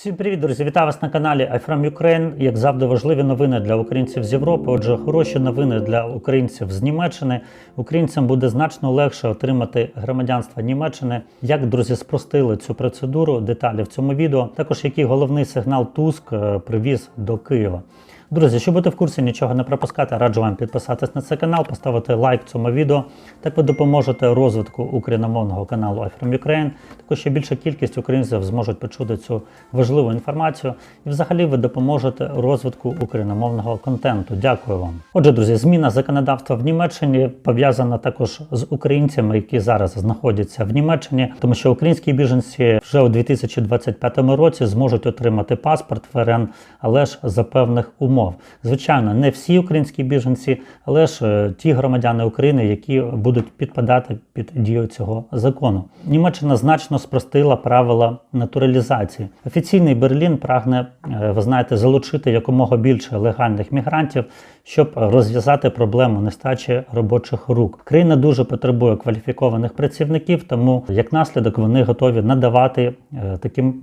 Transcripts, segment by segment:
Всім привіт, друзі! Вітаю вас на каналі iFrom Ukraine. Як завжди, важливі новини для українців з Європи. Отже, хороші новини для українців з Німеччини. Українцям буде значно легше отримати громадянство Німеччини. Як друзі спростили цю процедуру? Деталі в цьому відео. Також який головний сигнал Туск е, привіз до Києва. Друзі, щоб бути в курсі, нічого не пропускати, раджу вам підписатись на цей канал, поставити лайк цьому відео. Так ви допоможете розвитку україномовного каналу I Ukraine. Також ще більша кількість українців зможуть почути цю важливу інформацію. І взагалі ви допоможете розвитку україномовного контенту. Дякую вам. Отже, друзі, зміна законодавства в Німеччині пов'язана також з українцями, які зараз знаходяться в Німеччині, тому що українські біженці вже у 2025 році зможуть отримати паспорт ФРН, але ж за певних умов. Звичайно, не всі українські біженці, але ж е, ті громадяни України, які будуть підпадати під дію цього закону. Німеччина значно спростила правила натуралізації. Офіційний Берлін прагне, е, ви знаєте, залучити якомога більше легальних мігрантів, щоб розв'язати проблему нестачі робочих рук. Країна дуже потребує кваліфікованих працівників, тому як наслідок вони готові надавати е, таким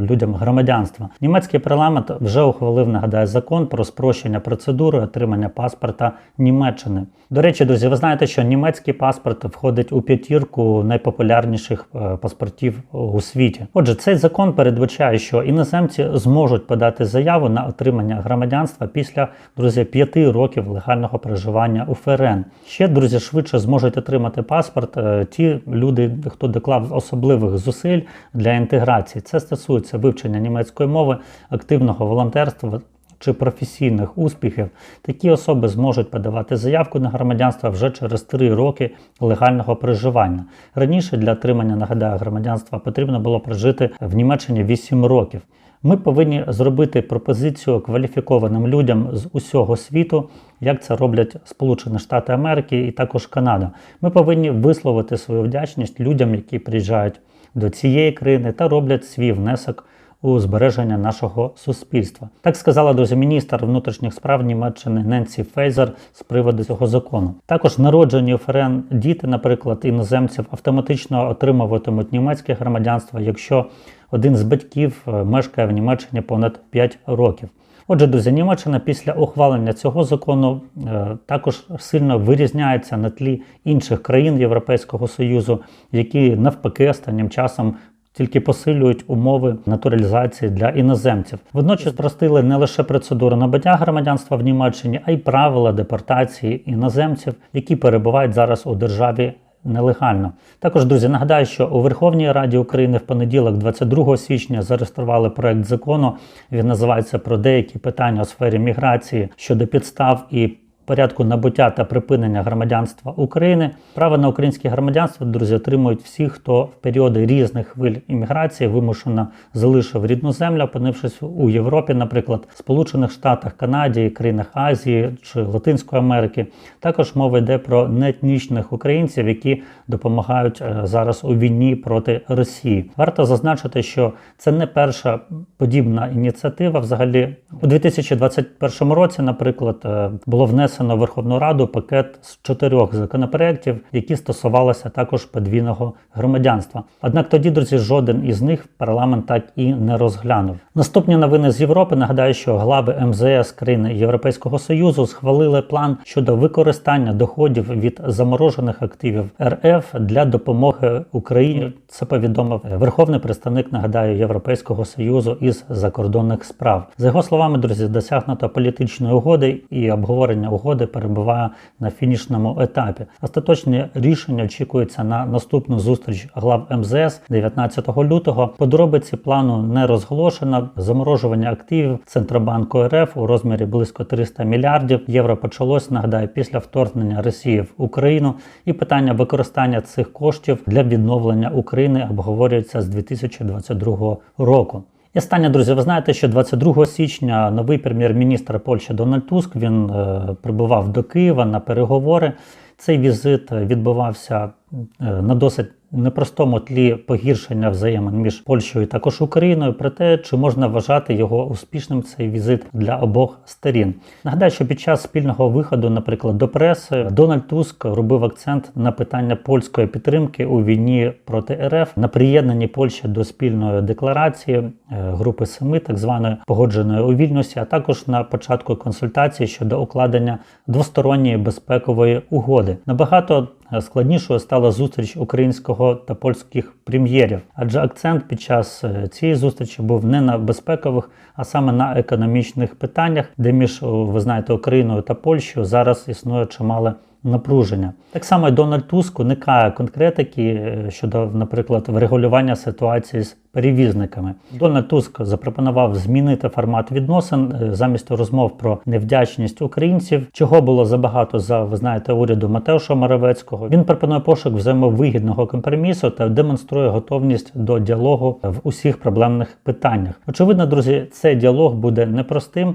людям громадянство. Німецький парламент вже ухвалив, нагадаю, закон про спрощення процедури отримання паспорта Німеччини. До речі, друзі, ви знаєте, що німецький паспорт входить у п'ятірку найпопулярніших е, паспортів у світі. Отже, цей закон передбачає, що іноземці зможуть подати заяву на отримання громадянства після друзі п'яти років легального проживання у ФРН. Ще друзі швидше зможуть отримати паспорт е, ті люди, хто доклав особливих зусиль для інтеграції. Це стосується вивчення німецької мови, активного волонтерства чи професійних успіхів, такі особи зможуть подавати заявку на громадянство вже через 3 роки легального проживання. Раніше для отримання нагадаю громадянства потрібно було прожити в Німеччині 8 років. Ми повинні зробити пропозицію кваліфікованим людям з усього світу, як це роблять Сполучені Штати Америки і також Канада. Ми повинні висловити свою вдячність людям, які приїжджають до цієї країни та роблять свій внесок у збереження нашого суспільства. Так сказала друзі міністр внутрішніх справ Німеччини Ненсі Фейзер з приводу цього закону. Також народжені ФРН діти, наприклад, іноземців, автоматично отримуватимуть німецьке громадянство, якщо один з батьків е, мешкає в Німеччині понад 5 років. Отже, друзі, Німеччина після ухвалення цього закону е, також сильно вирізняється на тлі інших країн Європейського Союзу, які навпаки останнім часом тільки посилюють умови натуралізації для іноземців. Водночас спростили не лише процедуру набуття громадянства в Німеччині, а й правила депортації іноземців, які перебувають зараз у державі. Нелегально також друзі нагадаю, що у Верховній Раді України в понеділок, 22 січня, зареєстрували проект закону. Він називається про деякі питання у сфері міграції щодо підстав і порядку набуття та припинення громадянства України. Право на українське громадянство, друзі, отримують всі, хто в періоди різних хвиль імміграції вимушено залишив рідну землю, опинившись у Європі, наприклад, Сполучених Штатах, Канаді, країнах Азії чи Латинської Америки. Також мова йде про неетнічних українців, які допомагають е, зараз у війні проти Росії. Варто зазначити, що це не перша подібна ініціатива. Взагалі, у 2021 році, наприклад, е, було внесено в Верховну Раду пакет з чотирьох законопроєктів, які стосувалися також подвійного громадянства. Однак тоді, друзі, жоден із них парламент так і не розглянув. Наступні новини з Європи. Нагадаю, що глави МЗС країн Європейського Союзу схвалили план щодо використання доходів від заморожених активів РФ для допомоги Україні. Це повідомив верховний представник нагадаю Європейського союзу із закордонних справ. За його словами, друзі, досягнуто політичної угоди і обговорення угоди перебуває на фінішному етапі. Остаточне рішення очікується на наступну зустріч глав МЗС 19 лютого. Подробиці плану не розголошено. Заморожування активів Центробанку РФ у розмірі близько 300 мільярдів євро почалось. Нагадаю, після вторгнення Росії в Україну і питання використання цих коштів для відновлення України обговорюється з 2022 року. І останнє, друзі, ви знаєте, що 22 січня новий прем'єр-міністр Польщі Дональд Туск він е, прибував до Києва на переговори. Цей візит відбувався е, на досить непростому тлі погіршення взаємин між Польщею і також Україною, про те, чи можна вважати його успішним цей візит для обох сторін. Нагадаю, що під час спільного виходу, наприклад, до преси, Дональд Туск робив акцент на питання польської підтримки у війні проти РФ на приєднанні Польщі до спільної декларації е, групи Семи, так званої погодженої у Вільнюсі, а також на початку консультацій щодо укладення двосторонньої безпекової угоди. Набагато складнішою стала зустріч українського та польських прем'єрів, адже акцент під час е, цієї зустрічі був не на безпекових, а саме на економічних питаннях, де між ви знаєте Україною та Польщею зараз існує чимале напруження. Так само Дональд Туск уникає конкретики е, щодо, наприклад, врегулювання ситуації з перевізниками. Дональд Туск запропонував змінити формат відносин е, замість розмов про невдячність українців, чого було забагато за ви знаєте уряду Матеуша Моровецького. Він пропонує пошук взаємовигідного компромісу та демонструє готовність до діалогу в усіх проблемних питаннях. Очевидно, друзі, цей діалог буде непростим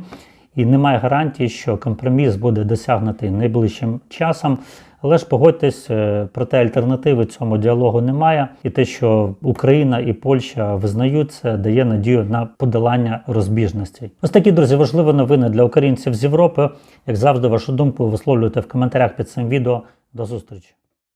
і немає гарантії, що компроміс буде досягнутий найближчим часом. Але ж погодьтесь, е, проте альтернативи цьому діалогу немає, і те, що Україна і Польща визнають це, дає надію на подолання розбіжностей. Ось такі друзі, важливі новини для українців з Європи. Як завжди, вашу думку висловлюйте в коментарях під цим відео. До зустрічі.